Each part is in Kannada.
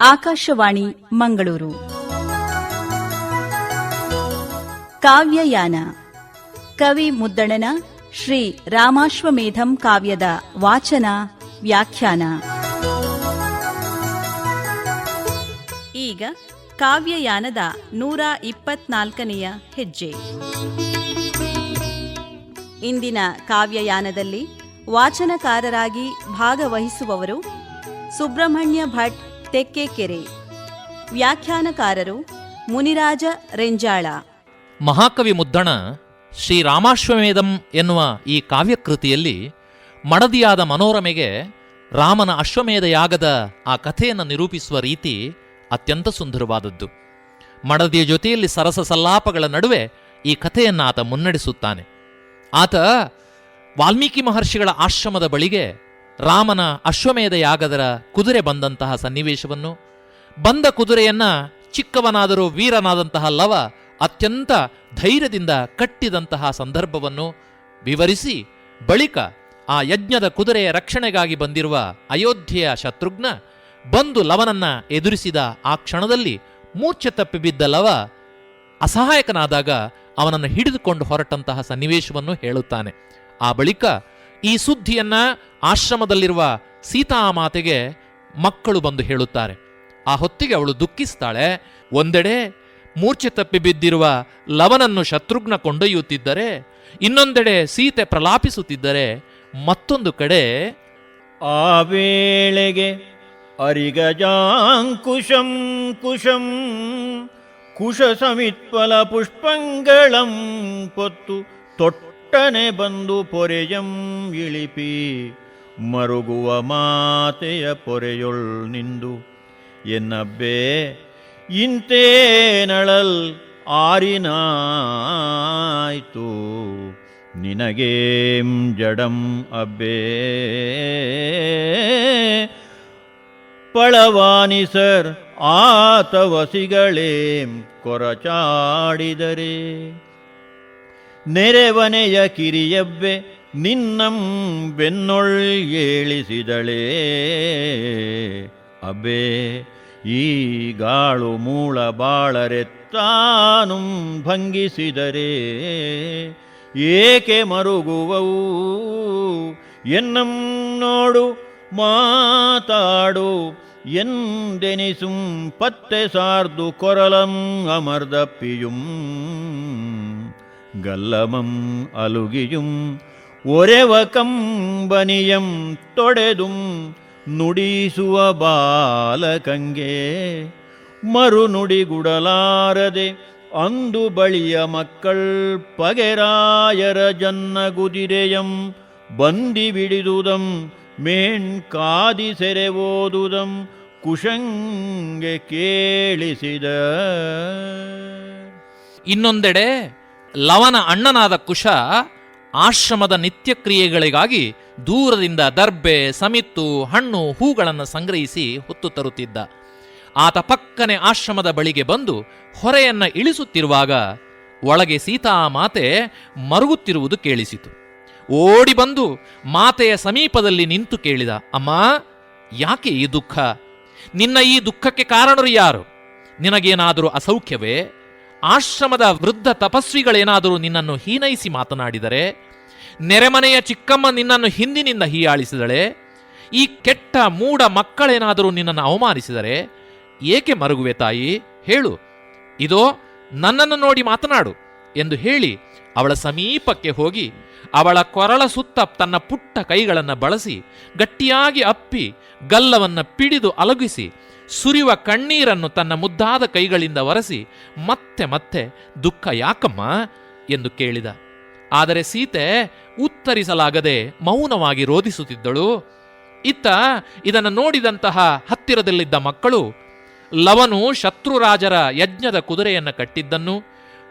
ಆಕಾಶವಾಣಿ, ಮಂಗಳೂರು. ಕಾವ್ಯಯಾನ. ಕವಿ ಮುದ್ದಣನ ಶ್ರೀ ರಾಮಾಶ್ವಮೇಧಂ ಕಾವ್ಯದ ವಾಚನ, ವ್ಯಾಖ್ಯಾನ. ಈಗ ಕಾವ್ಯಯಾನದ ನೂರ ಇಪ್ಪತ್ನಾಲ್ಕನೆಯ ಹೆಜ್ಜೆ. ಇಂದಿನ ಕಾವ್ಯಯಾನದಲ್ಲಿ ವಾಚನಕಾರರಾಗಿ ಭಾಗವಹಿಸುವವರು ಸುಬ್ರಹ್ಮಣ್ಯ ಭಟ್ ತೆಕ್ಕೆಕೆರೆ. ವ್ಯಾಖ್ಯಾನಕಾರರು ಮುನಿರಾಜ ರೆಂಜಾಳ. ಮಹಾಕವಿ ಮುದ್ದಣ ಶ್ರೀರಾಮಾಶ್ವಮೇಧಂ ಎನ್ನುವ ಈ ಕಾವ್ಯಕೃತಿಯಲ್ಲಿ ಮಡದಿಯಾದ ಮನೋರಮೆಗೆ ರಾಮನ ಅಶ್ವಮೇಧ ಯಾಗದ ಆ ಕಥೆಯನ್ನು ನಿರೂಪಿಸುವ ರೀತಿ ಅತ್ಯಂತ ಸುಂದರವಾದದ್ದು. ಮಡದಿಯ ಜೊತೆಯಲ್ಲಿ ಸರಸ ಸಲ್ಲಾಪಗಳ ನಡುವೆ ಈ ಕಥೆಯನ್ನು ಆತ ಮುನ್ನಡೆಸುತ್ತಾನೆ. ಆತ ವಾಲ್ಮೀಕಿ ಮಹರ್ಷಿಗಳ ಆಶ್ರಮದ ಬಳಿಗೆ ರಾಮನ ಅಶ್ವಮೇಧ ಯಾಗದರ ಕುದುರೆ ಬಂದಂತಹ ಸನ್ನಿವೇಶವನ್ನು, ಬಂದ ಕುದುರೆಯನ್ನ ಚಿಕ್ಕವನಾದರೂ ವೀರನಾದಂತಹ ಲವ ಅತ್ಯಂತ ಧೈರ್ಯದಿಂದ ಕಟ್ಟಿದಂತಹ ಸಂದರ್ಭವನ್ನು ವಿವರಿಸಿ, ಬಳಿಕ ಆ ಯಜ್ಞದ ಕುದುರೆಯ ರಕ್ಷಣೆಗಾಗಿ ಬಂದಿರುವ ಅಯೋಧ್ಯೆಯ ಶತ್ರುಘ್ನ ಬಂದು ಲವನನ್ನ ಎದುರಿಸಿದ ಆ ಕ್ಷಣದಲ್ಲಿ ಮೂರ್ಛೆ ತಪ್ಪಿ ಬಿದ್ದ ಲವ ಅಸಹಾಯಕನಾದಾಗ ಅವನನ್ನು ಹಿಡಿದುಕೊಂಡು ಹೊರಟಂತಹ ಸನ್ನಿವೇಶವನ್ನು ಹೇಳುತ್ತಾನೆ. ಆ ಬಳಿಕ ಈ ಸುದ್ದಿಯನ್ನ ಆಶ್ರಮದಲ್ಲಿರುವ ಸೀತಾಮಾತೆಗೆ ಮಕ್ಕಳು ಬಂದು ಹೇಳುತ್ತಾರೆ. ಆ ಹೊತ್ತಿಗೆ ಅವಳು ದುಃಖಿಸ್ತಾಳೆ. ಒಂದೆಡೆ ಮೂರ್ಛೆ ತಪ್ಪಿ ಬಿದ್ದಿರುವ ಲವನನ್ನು ಶತ್ರುಘ್ನ ಕೊಂಡೊಯ್ಯುತ್ತಿದ್ದರೆ, ಇನ್ನೊಂದೆಡೆ ಸೀತೆ ಪ್ರಲಾಪಿಸುತ್ತಿದ್ದರೆ, ಮತ್ತೊಂದು ಕಡೆ ಆ ವೇಳೆಗೆ ಅರಿಗಜಾಂಕುಶಂ ಕುಶಂ ಕುಶ ಸಮಿತ್ಪಲ ಪುಷ್ಪಂಗಳಂ ಪೊತ್ತು ತೊಟ್ಟನೆ ಬಂದು ಪೊರೆಯಂ ಇಳಿಪಿ, ಮರುಗುವ ಮಾತೆಯ ಪೊರೆಯೊಳ್ ನಿಂದು. ಎನ್ನಬ್ಬೆ ಇಂತೇನಳಲ್ ಆರಿನಾಯ್ತು. ನಿನಗೇಂ ಜಡಂ ಅಬ್ಬೇ. ಪಳವಾನಿಸರ್ ಆತವಸಿಗಳೇಂ ಕೊರಚಾಡಿದರೆ. ನೆರೆವನೆಯ ಕಿರಿಯಬ್ಬೆ ನಿನ್ನಂ ಬೆನ್ನೊಳ್ ಏಳಿಸಿದಳೇ. ಅಬ್ಬೆ ಈ ಗಾಳು ಮೂಳ ಬಾಳರೆತ್ತಾನು ಭಂಗಿಸಿದರೆ. ಏಕೆ ಮರುಗುವವು? ಎನ್ನಂ ನೋಡು, ಮಾತಾಡು, ಎಂದೆನಿಸುಂ ಪತ್ತೆ ಸಾರ್ದು ಕೊರಲಂ ಅಮರ್ದಪ್ಪಿಯುಂ ಗಲ್ಲಮಂ ಅಲುಗಿಯುಂ, ಒರೆವ ಕಂಬನಿಯಂ ತೊಡೆದುಂ, ನುಡಿಸುವ ಬಾಲಕಂಗೆ. ಮರು ನುಡಿಗುಡಲಾರದೆ ಅಂದು ಬಳಿಯ ಮಕ್ಕಳ್ ಪಗೆರಾಯರ ಜನ್ನ ಬಂದಿ ಬಿಡಿದುದಂ, ಮೇಣ್ ಕಾದಿ ಸೆರೆ ಓದುದಂ, ಕುಶಂಗೆ ಕೇಳಿಸಿದ. ಇನ್ನೊಂದೆಡೆ ಲವನ ಅಣ್ಣನಾದ ಕುಶ ಆಶ್ರಮದ ನಿತ್ಯ ಕ್ರಿಯೆಗಳಿಗಾಗಿ ದೂರದಿಂದ ದರ್ಬೆ, ಸಮಿತ್ತು, ಹಣ್ಣು, ಹೂಗಳನ್ನು ಸಂಗ್ರಹಿಸಿ ಹೊತ್ತು ತರುತ್ತಿದ್ದ. ಆತ ಪಕ್ಕನೆ ಆಶ್ರಮದ ಬಳಿಗೆ ಬಂದು ಹೊರೆಯನ್ನ ಇಳಿಸುತ್ತಿರುವಾಗ ಒಳಗೆ ಸೀತಾ ಮಾತೆ ಮರುಗುತ್ತಿರುವುದು ಕೇಳಿಸಿತು. ಓಡಿ ಬಂದು ಮಾತೆಯ ಸಮೀಪದಲ್ಲಿ ನಿಂತು ಕೇಳಿದ, ಅಮ್ಮ, ಯಾಕೆ ಈ ದುಃಖ? ನಿನ್ನ ಈ ದುಃಖಕ್ಕೆ ಕಾರಣರು ಯಾರು? ನಿನಗೇನಾದರೂ ಅಸೌಖ್ಯವೇ? ಆಶ್ರಮದ ವೃದ್ಧ ತಪಸ್ವಿಗಳೇನಾದರೂ ನಿನ್ನನ್ನು ಹೀನೈಸಿ ಮಾತನಾಡಿದರೆ, ನೆರೆಮನೆಯ ಚಿಕ್ಕಮ್ಮ ನಿನ್ನನ್ನು ಹಿಂದಿನಿಂದ ಹೀಯಾಳಿಸಿದಳೆ, ಈ ಕೆಟ್ಟ ಮೂಢ ಮಕ್ಕಳೇನಾದರೂ ನಿನ್ನನ್ನು ಅವಮಾನಿಸಿದರೆ ಏಕೆ ಮರುಗುವೆ ತಾಯಿ? ಹೇಳು. ಇದೋ, ನನ್ನನ್ನು ನೋಡಿ ಮಾತನಾಡು ಎಂದು ಹೇಳಿ ಅವಳ ಸಮೀಪಕ್ಕೆ ಹೋಗಿ ಅವಳ ಕೊರಳ ಸುತ್ತ ತನ್ನ ಪುಟ್ಟ ಕೈಗಳನ್ನು ಬಳಸಿ ಗಟ್ಟಿಯಾಗಿ ಅಪ್ಪಿ ಗಲ್ಲವನ್ನು ಪಿಡಿದು ಅಲಗಿಸಿ ಸುರಿಯುವ ಕಣ್ಣೀರನ್ನು ತನ್ನ ಮುದ್ದಾದ ಕೈಗಳಿಂದ ಒರೆಸಿ, ಮತ್ತೆ ಮತ್ತೆ, ದುಃಖ ಯಾಕಮ್ಮ? ಎಂದು ಕೇಳಿದ. ಆದರೆ ಸೀತೆ ಉತ್ತರಿಸಲಾಗದೆ ಮೌನವಾಗಿ ರೋಧಿಸುತ್ತಿದ್ದಳು. ಇತ್ತ ಇದನ್ನು ನೋಡಿದಂತಹ ಹತ್ತಿರದಲ್ಲಿದ್ದ ಮಕ್ಕಳು ಲವನು ಶತ್ರುರಾಜರ ಯಜ್ಞದ ಕುದುರೆಯನ್ನು ಕಟ್ಟಿದ್ದನ್ನು,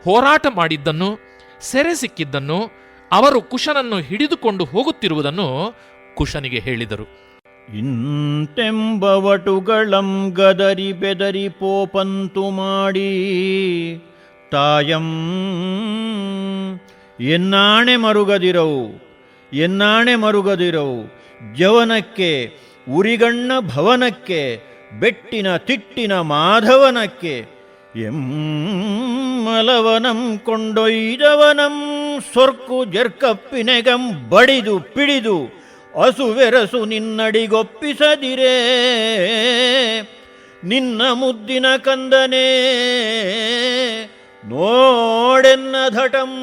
ಹೋರಾಟ ಮಾಡಿದ್ದನ್ನು ಸೆರೆ ಸಿಕ್ಕಿದ್ದನ್ನು ಅವರು ಕುಶನನ್ನು ಹಿಡಿದುಕೊಂಡು ಹೋಗುತ್ತಿರುವುದನ್ನು ಕುಶನಿಗೆ ಹೇಳಿದರು. ಇಂತೆಂಬವಟುಗಳಂ ಗದರಿ ಬೆದರಿ ಪೋಪಂತು ಮಾಡಿ, ತಾಯಂ ಎನ್ನಾಣೆ ಮರುಗದಿರವು ಎನ್ನಾಣೆ ಮರುಗದಿರವು ಜವನಕ್ಕೆ ಉರಿಗಣ್ಣ ಭವನಕ್ಕೆ, ಬೆಟ್ಟಿನ ತಿಟ್ಟಿನ ಮಾಧವನಕ್ಕೆ ಎಮ್ಮಲವನಂ ಕೊಂಡೊಯ್ದವನಂ ಸೊರ್ಕು ಜರ್ಕಪ್ಪಿನೆಗಂ ಬಡಿದು ಪಿಡಿದು ಅಸುವೆರಸು ನಿನ್ನಡಿಗೊಪ್ಪಿಸದಿರೇ. ನಿನ್ನ ಮುದ್ದಿನ ಕಂದನೇ ನೋಡೆನ್ನ ಧಟಂ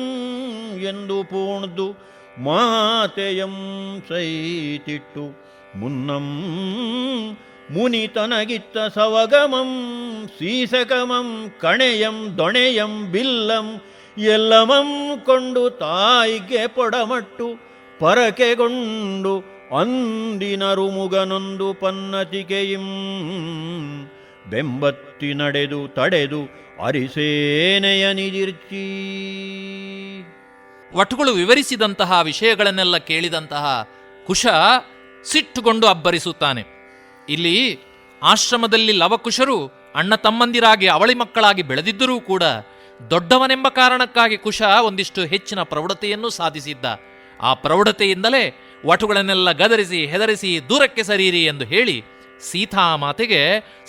ಎಂದು ಪೂಣ್ದು ಮಾತೆಯಂ ಸೈತಿಟ್ಟು ಮುನ್ನಂ ಮುನಿತನಗಿತ್ತ ಸವಗಮಂ, ಸೀಸಗಮಂ, ಕಣೆಯಂ, ದೊಣೆಯಂ, ಬಿಲ್ಲಂ, ಎಲ್ಲಮಂ ಕೊಂಡು ತಾಯಿಗೆ ಪೊಡಮಟ್ಟು, ಪರಕೆಗೊಂಡು ಅಂದಿನರು ಮುಗನೊಂದು ಪನ್ನತಿಕೆಯಿಂ ಬೆಂಬತ್ತಿ ನಡೆದು ತಡೆದು ಅರಿಸೇನೆಯ ನಿದಿರ್ಚಿ. ವಟುಗಳು ವಿವರಿಸಿದಂತಹ ವಿಷಯಗಳನ್ನೆಲ್ಲ ಕೇಳಿದಂತಹ ಕುಶ ಸಿಟ್ಟುಗೊಂಡು ಅಬ್ಬರಿಸುತ್ತಾನೆ. ಇಲ್ಲಿ ಆಶ್ರಮದಲ್ಲಿ ಲವಕುಶರು ಅಣ್ಣ ತಮ್ಮಂದಿರಾಗಿ ಅವಳಿ ಮಕ್ಕಳಾಗಿ ಬೆಳೆದಿದ್ದರೂ ಕೂಡ ದೊಡ್ಡವನೆಂಬ ಕಾರಣಕ್ಕಾಗಿ ಕುಶ ಒಂದಿಷ್ಟು ಹೆಚ್ಚಿನ ಪ್ರೌಢತೆಯನ್ನು ಸಾಧಿಸಿದ್ದ. ಆ ಪ್ರೌಢತೆಯಿಂದಲೇ ವಟುಗಳನ್ನೆಲ್ಲ ಗದರಿಸಿ, ಹೆದರಿಸಿ ದೂರಕ್ಕೆ ಸರೀರಿ ಎಂದು ಹೇಳಿ ಸೀತಾ ಮಾತೆಗೆ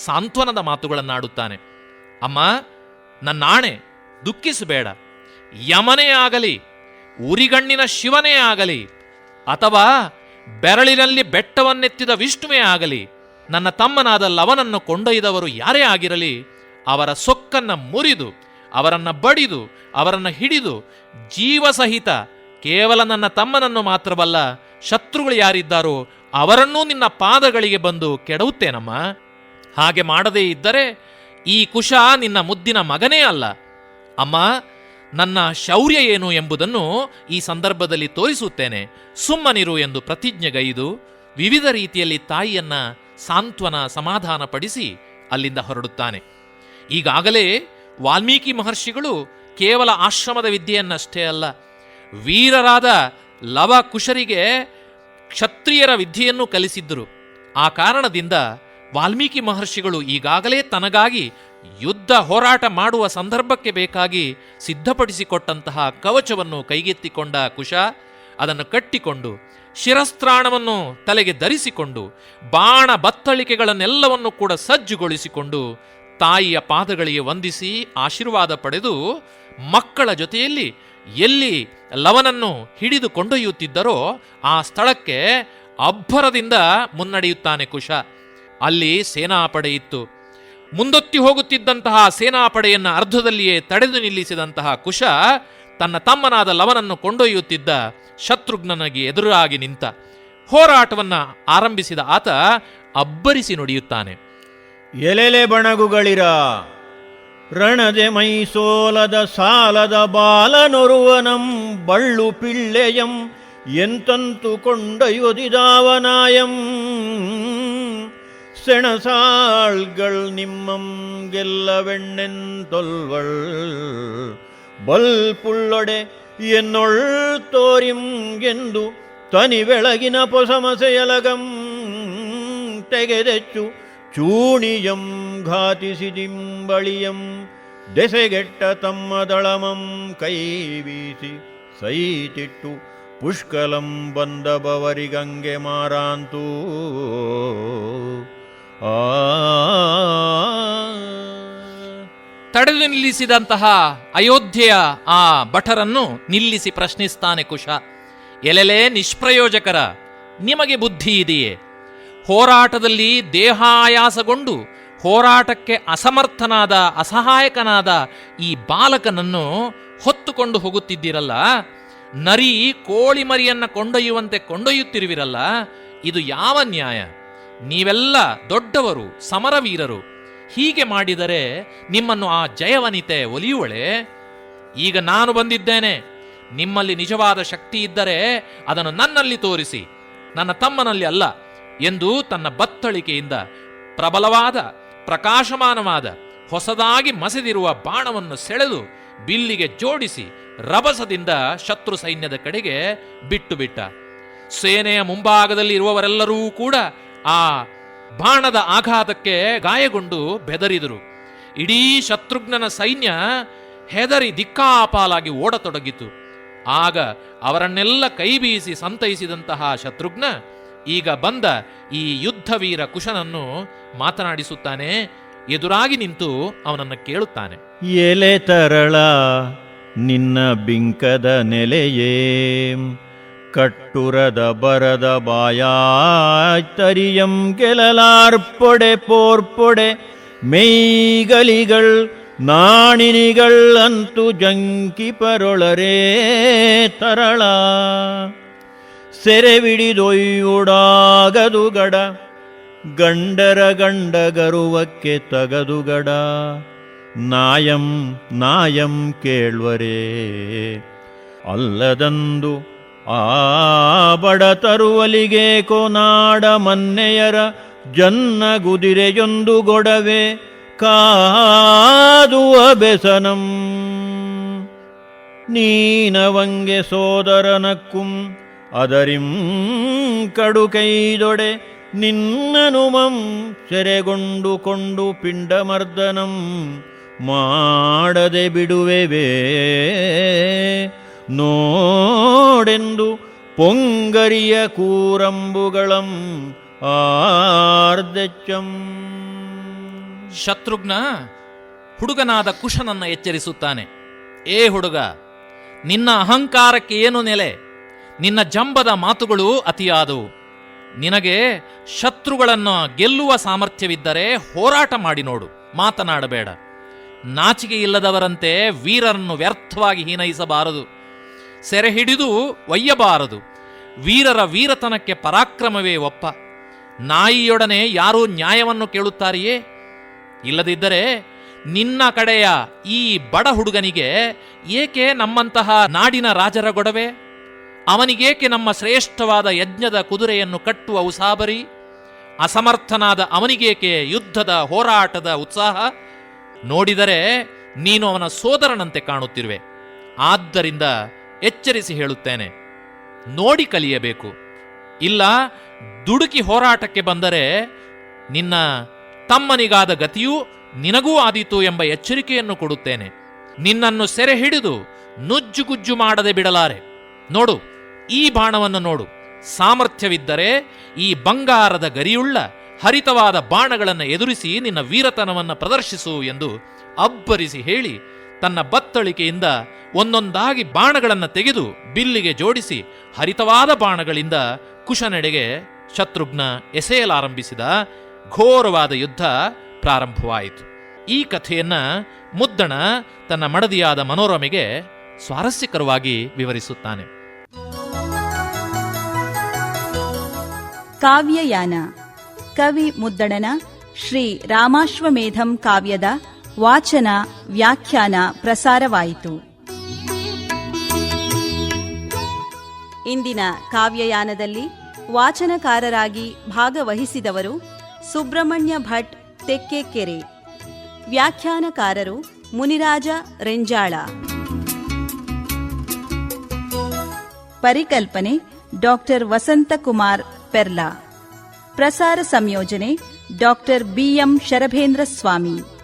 ಸಾಂತ್ವನದ ಮಾತುಗಳನ್ನಾಡುತ್ತಾನೆ. ಅಮ್ಮ ನನ್ನಾಣೆ ದುಃಖಿಸಬೇಡ. ಯಮನೇ ಆಗಲಿ, ಉರಿಗಣ್ಣಿನ ಶಿವನೇ ಆಗಲಿ, ಅಥವಾ ಬೆರಳಿನಲ್ಲಿ ಬೆಟ್ಟವನ್ನೆತ್ತಿದ ವಿಷ್ಣುವೇ ಆಗಲಿ ನನ್ನ ತಮ್ಮನಾದ ಲವನನ್ನು ಕೊಂಡೊಯ್ದವರು ಯಾರೇ ಆಗಿರಲಿ, ಅವರ ಸೊಕ್ಕನ್ನ ಮುರಿದು, ಅವರನ್ನು ಬಡಿದು, ಅವರನ್ನು ಹಿಡಿದು ಜೀವಸಹಿತ ಕೇವಲ ನನ್ನ ತಮ್ಮನನ್ನು ಮಾತ್ರವಲ್ಲ, ಶತ್ರುಗಳು ಯಾರಿದ್ದಾರೋ ಅವರನ್ನೂ ನಿನ್ನ ಪಾದಗಳಿಗೆ ಬಂದು ಕೆಡವುತ್ತೇನಮ್ಮ? ಹಾಗೆ ಮಾಡದೇ ಇದ್ದರೆ ಈ ಕುಶ ನಿನ್ನ ಮುದ್ದಿನ ಮಗನೇ ಅಲ್ಲ. ಅಮ್ಮ, ನನ್ನ ಶೌರ್ಯ ಏನು ಎಂಬುದನ್ನು ಈ ಸಂದರ್ಭದಲ್ಲಿ ತೋರಿಸುತ್ತೇನೆ. ಸುಮ್ಮನಿರು ಎಂದು ಪ್ರತಿಜ್ಞೆಗೈದು ವಿವಿಧ ರೀತಿಯಲ್ಲಿ ತಾಯಿಯನ್ನ ಸಾಂತ್ವನ ಸಮಾಧಾನಪಡಿಸಿ ಅಲ್ಲಿಂದ ಹೊರಡುತ್ತಾನೆ. ಈಗಾಗಲೇ ವಾಲ್ಮೀಕಿ ಮಹರ್ಷಿಗಳು ಕೇವಲ ಆಶ್ರಮದ ವಿದ್ಯೆಯನ್ನಷ್ಟೇ ಅಲ್ಲ, ವೀರರಾದ ಲವ ಕುಶರಿಗೆ ಕ್ಷತ್ರಿಯರ ವಿದ್ಯೆಯನ್ನು ಕಲಿಸಿದ್ದರು. ಆ ಕಾರಣದಿಂದ ವಾಲ್ಮೀಕಿ ಮಹರ್ಷಿಗಳು ಈಗಾಗಲೇ ತನಗಾಗಿ ಯುದ್ಧ ಹೋರಾಟ ಮಾಡುವ ಸಂದರ್ಭಕ್ಕೆ ಬೇಕಾಗಿ ಸಿದ್ಧಪಡಿಸಿಕೊಟ್ಟಂತಹ ಕವಚವನ್ನು ಕೈಗೆತ್ತಿಕೊಂಡ ಕುಶ ಅದನ್ನು ಕಟ್ಟಿಕೊಂಡು ಶಿರಸ್ತ್ರಾಣವನ್ನು ತಲೆಗೆ ಧರಿಸಿಕೊಂಡು, ಬಾಣ ಬತ್ತಳಿಕೆಗಳನ್ನೆಲ್ಲವನ್ನು ಕೂಡ ಸಜ್ಜುಗೊಳಿಸಿಕೊಂಡು ತಾಯಿಯ ಪಾದಗಳಿಗೆ ವಂದಿಸಿ ಆಶೀರ್ವಾದ ಪಡೆದು ಮಕ್ಕಳ ಜೊತೆಯಲ್ಲಿ ಎಲ್ಲಿ ಲವನನ್ನು ಹಿಡಿದು ಕೊಂಡೊಯ್ಯುತ್ತಿದ್ದರೋ ಆ ಸ್ಥಳಕ್ಕೆ ಅಬ್ಬರದಿಂದ ಮುನ್ನಡೆಯುತ್ತಾನೆ ಕುಶ. ಅಲ್ಲಿ ಸೇನಾಪಡೆ ಇತ್ತು. ಮುಂದೊತ್ತಿ ಹೋಗುತ್ತಿದ್ದಂತಹ ಸೇನಾಪಡೆಯನ್ನು ಅರ್ಧದಲ್ಲಿಯೇ ತಡೆದು ನಿಲ್ಲಿಸಿದಂತಹ ಕುಶ ತನ್ನ ತಮ್ಮನಾದ ಲವನನ್ನು ಕೊಂಡೊಯ್ಯುತ್ತಿದ್ದ ಶತ್ರುಘ್ನನಿಗೆ ಎದುರಾಗಿ ನಿಂತ ಹೋರಾಟವನ್ನು ಆರಂಭಿಸಿದ ಆತ ಅಬ್ಬರಿಸಿ ನುಡಿಯುತ್ತಾನೆ. ಎಲೆಲೆ ಬಣಗುಗಳಿರ, ರಣದೆ ಮೈಸೋಲದ ಸಾಲದ ಬಾಲನೊರುವನಂ, ಬಳ್ಳು ಪಿಳ್ಳೆಯಂ, ಎಂತಂತು ಕೊಂಡೊಯ್ಯೊದಿದಾವನಾಯಂ. ನಿಮ್ಮಂ ಗೆಲ್ಲವೆಣ್ಣೆಂತೊಲ್ವಳ್ ಬಲ್ ಪುಳ್ಳೊಡೆ ಎನ್ನೊಳ್ ತೋರಿಂ ಎಂದು ತನಿ ಬೆಳಗಿನ ಪೊಸಮಸೆಯಲಗಂ ತೆಗೆದೆಚ್ಚು ಚೂಣಿಯಂ ಘಾತಿಸಿದಿಂಬಳಿಯಂ ದೆಸೆಗೆಟ್ಟ ತಮ್ಮ ದಳಮಂ ಕೈ ಬೀಸಿ ಸೈತಿಟ್ಟು ಪುಷ್ಕಲಂ ಬಂದ ಬವರಿಗಂಗೆ ಮಾರಾಂತೂ. ಆ ತಡೆದು ನಿಲ್ಲಿಸಿದಂತಹ ಅಯೋಧ್ಯೆಯ ಆ ಭಟರನ್ನು ನಿಲ್ಲಿಸಿ ಪ್ರಶ್ನಿಸ್ತಾನೆ ಕುಶ. ಎಲೆಲೆ ನಿಷ್ಪ್ರಯೋಜಕರ, ನಿಮಗೆ ಬುದ್ಧಿ ಇದೆಯೇ? ಹೋರಾಟದಲ್ಲಿ ದೇಹಾಯಾಸಗೊಂಡು ಹೋರಾಟಕ್ಕೆ ಅಸಮರ್ಥನಾದ, ಅಸಹಾಯಕನಾದ ಈ ಬಾಲಕನನ್ನು ಹೊತ್ತುಕೊಂಡು ಹೋಗುತ್ತಿದ್ದೀರಲ್ಲ? ನರಿ ಕೋಳಿ ಮರಿಯನ್ನು ಕೊಂಡೊಯ್ಯುವಂತೆ ಕೊಂಡೊಯ್ಯುತ್ತಿರುವಿರಲ್ಲ? ಇದು ಯಾವ ನ್ಯಾಯ? ನೀವೆಲ್ಲ ದೊಡ್ಡವರು, ಸಮರವೀರರು. ಹೀಗೆ ಮಾಡಿದರೆ ನಿಮ್ಮನ್ನು ಆ ಜಯವನಿತೆ ಒಲಿಯುವಳೆ. ಈಗ ನಾನು ಬಂದಿದ್ದೇನೆ. ನಿಮ್ಮಲ್ಲಿ ನಿಜವಾದ ಶಕ್ತಿ ಇದ್ದರೆ ಅದನ್ನು ನನ್ನಲ್ಲಿ ತೋರಿಸಿ. ನನ್ನ ತಮ್ಮನಲ್ಲಿ ಅಲ್ಲ ಎಂದು ತನ್ನ ಬತ್ತಳಿಕೆಯಿಂದ ಪ್ರಬಲವಾದ, ಪ್ರಕಾಶಮಾನವಾದ, ಹೊಸದಾಗಿ ಮಸೆದಿರುವ ಬಾಣವನ್ನು ಸೆಳೆದು ಬಿಲ್ಲಿಗೆ ಜೋಡಿಸಿ ರಭಸದಿಂದ ಶತ್ರು ಸೈನ್ಯದ ಕಡೆಗೆ ಬಿಟ್ಟು ಬಿಟ್ಟ. ಸೇನೆಯ ಮುಂಭಾಗದಲ್ಲಿ ಇರುವವರೆಲ್ಲರೂ ಕೂಡ ಆ ಬಾಣದ ಆಘಾತಕ್ಕೆ ಗಾಯಗೊಂಡು ಬೆದರಿದರು. ಇಡೀ ಶತ್ರುಘ್ನನ ಸೈನ್ಯ ಹೆದರಿ ದಿಕ್ಕಾಪಾಲಾಗಿ ಓಡತೊಡಗಿತು. ಆಗ ಅವರನ್ನೆಲ್ಲ ಕೈಬೀಸಿ ಸಂತೈಸಿದಂತಹ ಶತ್ರುಘ್ನ ಈಗ ಬಂದ ಈ ಯುದ್ಧವೀರ ಕುಶನನ್ನು ಮಾತನಾಡಿಸುತ್ತಾನೆ, ಎದುರಾಗಿ ನಿಂತು ಅವನನ್ನು ಕೇಳುತ್ತಾನೆ. ಎಲೆ ತರಳ ನಿನ್ನ ಬಿಂಕದ ನೆಲೆಯೇ ಕಟ್ಟುರದ ಬರದ ಬಾಯಾತರಿಯಂ ಗೆಲಲಾರ್ಪೊಡೆ ಪೋರ್ಪೊಡೆ மெய்கலிகள் நாணினிகள் ಅಂತು ಜಂಕಿಪರೊಳರೇ ತರಳ ಸೆರೆವಿಡಿದೊಯ್ಯುಡಾಗದು ಗಡ ಗಂಡರ ಗಂಡ ಗರುವಕ್ಕೆ ತಗದುಗಡ ನಾಯಂ ನಾಯಂ ಕೇಳ್ವರೇ ಅಲ್ಲದಂದು ಆ ಬಡ ತರುವಲಿಗೆ ಕೋನಾಡ ಮನ್ನೆಯರ ಜನ್ನ ಗುದಿರೆಯೊಂದು ಗೊಡವೆ ಕಾದುವ ಬೆಸನಂ. ನೀನವಂಗೆ ಸೋದರನಕ್ಕುಂ ಅದರಿಂ ಕಡು ಕೈದೊಡೆ ನಿನ್ನನುಮಂ ಸೆರೆಗೊಂಡು ಕೊಂಡು ಪಿಂಡಮರ್ದನಂ ಮಾಡದೆ ಬಿಡುವೆವೇ. ನೋಡೆಂದು ಪೊಂಗರಿಯ ಆರ್ದೆಚ್ಚಂ ಶತ್ರುಘ್ನ ಹುಡುಗನಾದ ಕುಶನನ್ನ ಎಚ್ಚರಿಸುತ್ತಾನೆ. ಏ ಹುಡುಗ, ನಿನ್ನ ಅಹಂಕಾರಕ್ಕೆ ಏನು ನೆಲೆ? ನಿನ್ನ ಜಂಬದ ಮಾತುಗಳು ಅತಿಯಾದವು. ನಿನಗೆ ಶತ್ರುಗಳನ್ನು ಗೆಲ್ಲುವ ಸಾಮರ್ಥ್ಯವಿದ್ದರೆ ಹೋರಾಟ ಮಾಡಿ ನೋಡು, ಮಾತನಾಡಬೇಡ. ನಾಚಿಕೆ ಇಲ್ಲದವರಂತೆ ವೀರರನ್ನು ವ್ಯರ್ಥವಾಗಿ ಹೀನೈಸಬಾರದು. ಸೆರೆ ಹಿಡಿದು ಒಯ್ಯಬಾರದು. ವೀರರ ವೀರತನಕ್ಕೆ ಪರಾಕ್ರಮವೇ ಒಪ್ಪ. ನಾಯಿಯೊಡನೆ ಯಾರೂ ನ್ಯಾಯವನ್ನು ಕೇಳುತ್ತಾರೆಯೇ? ಇಲ್ಲದಿದ್ದರೆ ನಿನ್ನ ಕಡೆಯ ಈ ಬಡ ಹುಡುಗನಿಗೆ ಏಕೆ ನಮ್ಮಂತಹ ನಾಡಿನ ರಾಜರ ಗೊಡವೆ? ಅವನಿಗೇಕೆ ನಮ್ಮ ಶ್ರೇಷ್ಠವಾದ ಯಜ್ಞದ ಕುದುರೆಯನ್ನು ಕಟ್ಟುವ ಉಸಾಬರಿ ಅಸಮರ್ಥನಾದ ಅವನಿಗೇಕೆ ಯುದ್ಧದ ಹೋರಾಟದ ಉತ್ಸಾಹ? ನೋಡಿದರೆ ನೀನು ಅವನ ಸೋದರನಂತೆ ಕಾಣುತ್ತಿರುವೆ. ಆದ್ದರಿಂದ ಎಚ್ಚರಿಸಿ ಹೇಳುತ್ತೇನೆ. ನೋಡಿ ಕಲಿಯಬೇಕು. ಇಲ್ಲ, ದುಡುಕಿ ಹೋರಾಟಕ್ಕೆ ಬಂದರೆ ನಿನ್ನ ತಮ್ಮನಿಗಾದ ಗತಿಯೂ ನಿನಗೂ ಆದೀತು ಎಂಬ ಎಚ್ಚರಿಕೆಯನ್ನು ಕೊಡುತ್ತೇನೆ. ನಿನ್ನನ್ನು ಸೆರೆ ಹಿಡಿದು ನುಜ್ಜುಗುಜ್ಜು ಮಾಡದೆ ಬಿಡಲಾರೆ. ನೋಡು, ಈ ಬಾಣವನ್ನು ನೋಡು. ಸಾಮರ್ಥ್ಯವಿದ್ದರೆ ಈ ಬಂಗಾರದ ಗರಿಯುಳ್ಳ ಹರಿತವಾದ ಬಾಣಗಳನ್ನು ಎದುರಿಸಿ ನಿನ್ನ ವೀರತನವನ್ನು ಪ್ರದರ್ಶಿಸು ಎಂದು ಅಬ್ಬರಿಸಿ ಹೇಳಿ ತನ್ನ ಬತ್ತಳಿಕೆಯಿಂದ ಒಂದೊಂದಾಗಿ ಬಾಣಗಳನ್ನು ತೆಗೆದು ಬಿಲ್ಲಿಗೆ ಜೋಡಿಸಿ ಹರಿತವಾದ ಬಾಣಗಳಿಂದ ಕುಶನೆಡೆಗೆ ಶತ್ರುಘ್ನ ಎಸೆಯಲಾರಂಭಿಸಿದ ಘೋರವಾದ ಯುದ್ಧ ಪ್ರಾರಂಭವಾಯಿತು. ಈ ಕಥೆಯನ್ನ ಮುದ್ದಣ ತನ್ನ ಮಡದಿಯಾದ ಮನೋರಮೆಗೆ ಸ್ವಾರಸ್ಯಕರವಾಗಿ ವಿವರಿಸುತ್ತಾನೆ. ಕಾವ್ಯಯಾನ. ಕವಿ ಮುದ್ದಣನ ಶ್ರೀ ರಾಮಾಶ್ವಮೇಧಂ ಕಾವ್ಯದ ವಾಚನ, ವ್ಯಾಖ್ಯಾನ ಪ್ರಸಾರವಾಯಿತು. ಇಂದಿನ ಕಾವ್ಯಯಾನದಲ್ಲಿ ವಾಚನಕಾರರಾಗಿ ಭಾಗವಹಿಸಿದವರು ಸುಬ್ರಹ್ಮಣ್ಯ ಭಟ್ ತೆಕ್ಕೆಕೆರೆ. ವ್ಯಾಖ್ಯಾನಕಾರರು ಮುನಿರಾಜ ರೆಂಜಾಳ. ಪರಿಕಲ್ಪನೆ ಡಾಕ್ಟರ್ ವಸಂತಕುಮಾರ್ ಪೆರ್ಲಾ. ಪ್ರಸಾರ ಸಂಯೋಜನೆ ಡಾಕ್ಟರ್ ಬಿಎಂ ಶರಭೇಂದ್ರ ಸ್ವಾಮಿ.